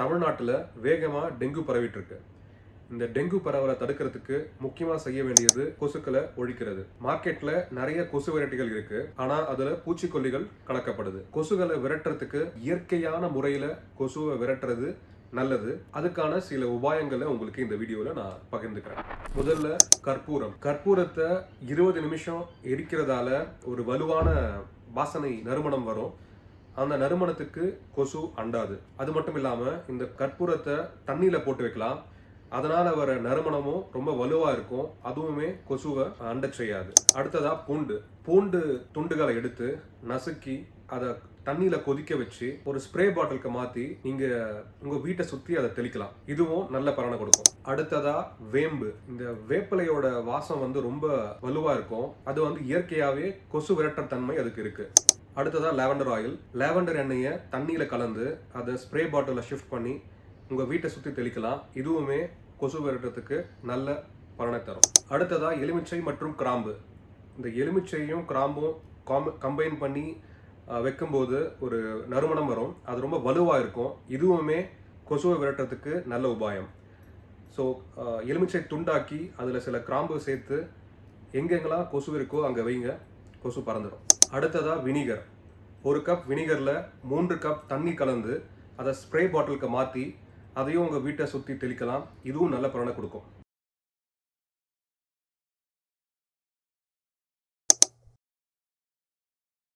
தமிழ்நாட்டில் வேகமாக டெங்கு பரவிட்டு இருக்கு இந்த டெங்கு பரவலை தடுக்கிறதுக்கு முக்கியமாக செய்ய வேண்டியது கொசுக்களை ஒழிக்கிறது. மார்க்கெட்டில் நிறைய கொசு வெரைட்டிகள் இருக்கு. ஆனால் அதில் பூச்சிக்கொல்லிகள் கலக்கப்படுது. கொசுகளை விரட்டுறதுக்கு இயற்கையான முறையில் கொசுவை விரட்டுறது நல்லது. அதுக்கான சில உபாயங்களை உங்களுக்கு இந்த வீடியோவில் நான் பகிர்ந்துக்கிறேன். முதல்ல கற்பூரம். கற்பூரத்தை இருபது நிமிஷம் எரிக்கிறதால ஒரு வலுவான வாசனை நறுமணம் வரும். அந்த நறுமணத்துக்கு கொசு அண்டாது. அது மட்டும் இல்லாமல் இந்த கற்பூரத்தை தண்ணியில் போட்டு வைக்கலாம். அதனால் வர நறுமணமும் ரொம்ப வலுவாக இருக்கும். அதுவுமே கொசுவை அண்ட செய்யாது. அடுத்ததா பூண்டு. பூண்டு துண்டுகளை எடுத்து நசுக்கி அதை தண்ணியில் கொதிக்க வச்சு ஒரு ஸ்ப்ரே பாட்டிலுக்கு மாற்றி நீங்கள் உங்கள் வீட்டை சுற்றி அதை தெளிக்கலாம். இதுவும் நல்ல பலனை கொடுக்கும். அடுத்ததா வேம்பு. இந்த வேப்பிலையோட வாசம் வந்து ரொம்ப வலுவாக இருக்கும். அது வந்து இயற்கையாகவே கொசு விரட்டுற தன்மை அதுக்கு இருக்குது அடுத்ததாக லேவண்டர் ஆயில். லேவண்டர் எண்ணெயை தண்ணியில் கலந்து அதை ஸ்ப்ரே பாட்டிலில் ஷிஃப்ட் பண்ணி உங்கள் வீட்டை சுற்றி தெளிக்கலாம். இதுவுமே கொசு விரட்டுறதுக்கு நல்ல பலனை தரும். அடுத்ததாக எலுமிச்சை மற்றும் கிராம்பு. இந்த எலுமிச்சையும் கிராம்பும் காம் கம்பைன் பண்ணி வைக்கும்போது ஒரு நறுமணம் வரும். அது ரொம்ப வலுவாக இருக்கும். இதுவுமே கொசுவை விரட்டுறதுக்கு நல்ல உபாயம். ஸோ எலுமிச்சை துண்டாக்கி அதில் சில கிராம்பு சேர்த்து எங்கெங்கெல்லாம் கொசு இருக்கோ அங்கே வைங்க. கொசு பறந்துடும். அடுத்ததாக வினிகர். ஒரு கப் வினிகரில் மூன்று கப் தண்ணி கலந்து அதை ஸ்ப்ரே பாட்டிலுக்கு மாற்றி அதையும் உங்கள் வீட்டை சுற்றி தெளிக்கலாம். இதுவும் நல்ல பலனை கொடுக்கும்.